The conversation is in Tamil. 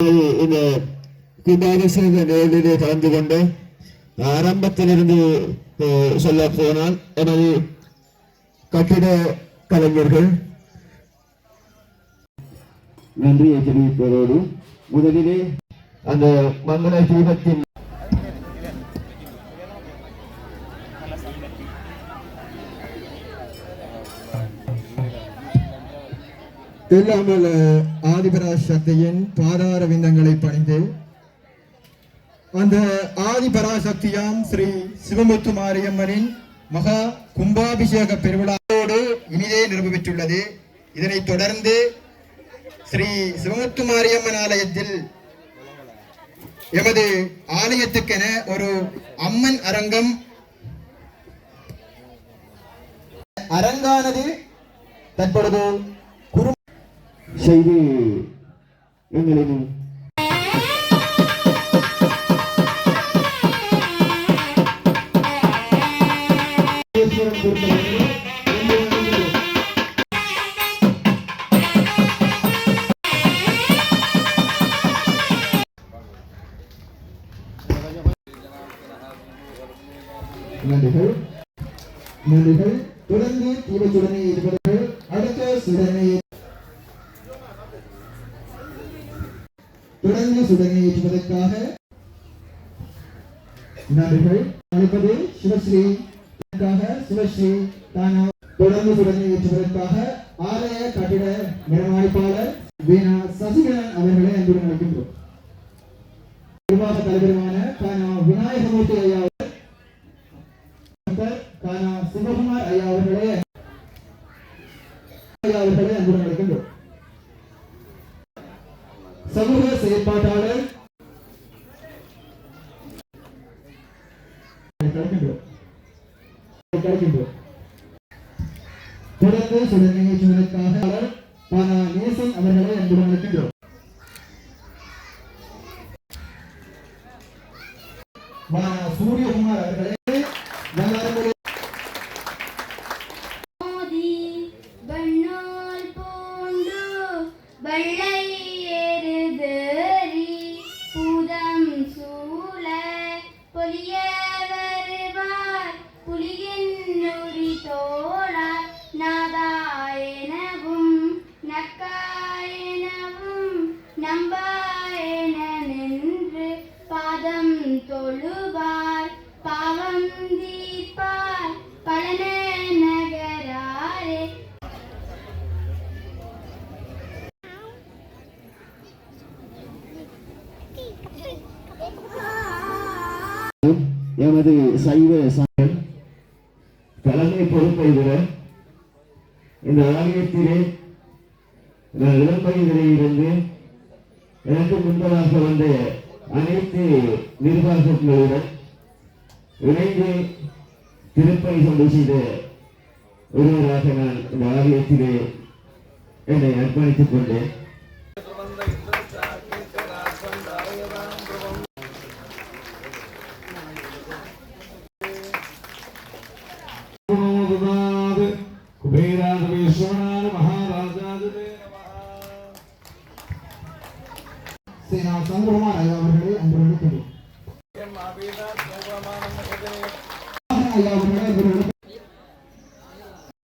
இந்த கும்பாபிஷேக நேரிலே கலந்து கொண்டு ஆரம்பத்திலிருந்து சொல்ல போனால் எனது கட்டிட கலைஞர்கள் நன்றியை தெரிவிப்பதோடு முதலிலே அந்த மங்கள தீபத்தின் இல்லாமல் ஆதிபராசக்தியின் பாதார விந்தங்களை பணிந்து அந்த ஆதிபராசக்தியாம் ஸ்ரீ சிவமுத்து மாரியம்மனின் மகா கும்பாபிஷேக பெருவிழாவோடு இனிதே நிரூபித்துள்ளது இதனைத் தொடர்ந்து ஸ்ரீ சிவமுத்து மாரியம்மன் ஆலயத்தில் எமது ஆலயத்துக்கென ஒரு அம்மன் அரங்கம் அரங்கானது தற்பொழுது செய்து எங்களின் நன்றிகள். நன்றிகள். தொடர்ந்து தீபச்சுடனை இருப்பவர்கள் அடுத்த சுடனை தொடர்ந்து சுடனை ஏற்றுவதற்காக நன்றிகள் அழைப்பது சிவஸ்ரீ இதற்காக சிவஸ்ரீ தானா தொடர்ந்து சுடனை ஏற்றுவதற்காக ஆலய கட்டிட நிர்மாணிப்பாளர் வீணா சசிகலன் அவர்களை அன்புடன் அழைக்கின்றோம். நிர்வாக தலைவருமான கானா விநாயகமூர்த்தி ஐயா அவர்கள் டாக்டர் கானா சிவகுமார் ஐயா அவர்களே ஐயா அவர்களே அன்புடன் அழைக்கின்றோம் சமூக செயற்பாட்டாளர். தொடர்ந்து சில நிகழ்ச்சிகளுக்காக கானா நேசன் அவர்களை அன்புடன் அழைக்கின்றோம். சூரியகுமார் அவர்களை மோதி வண்ணால் போன்று வெள்ளை நம்பாயன நின்று பாதம் தொழுவார் பாவம் எமது சைவ சமயம் தலைமை பொறுப்பை விட இந்த ஆலயத்திலே நான் இளம் வயதிலே இருந்து எனக்கு முன்பதாக வந்த அனைத்து நிர்வாகங்களுடன் இணைந்து திருப்பணி கொண்டு செய்த ஒருவராக நான் இந்த ஆலயத்திலே என்னை அர்ப்பணித்துக் கொண்டேன். कुबेराद विश्वनाथ महाराजाद ते சேனா சந்திரகுமார் ஐயா அவர்களே அன்புடன் அழைக்கின்றோம் ஐயா அவர்களே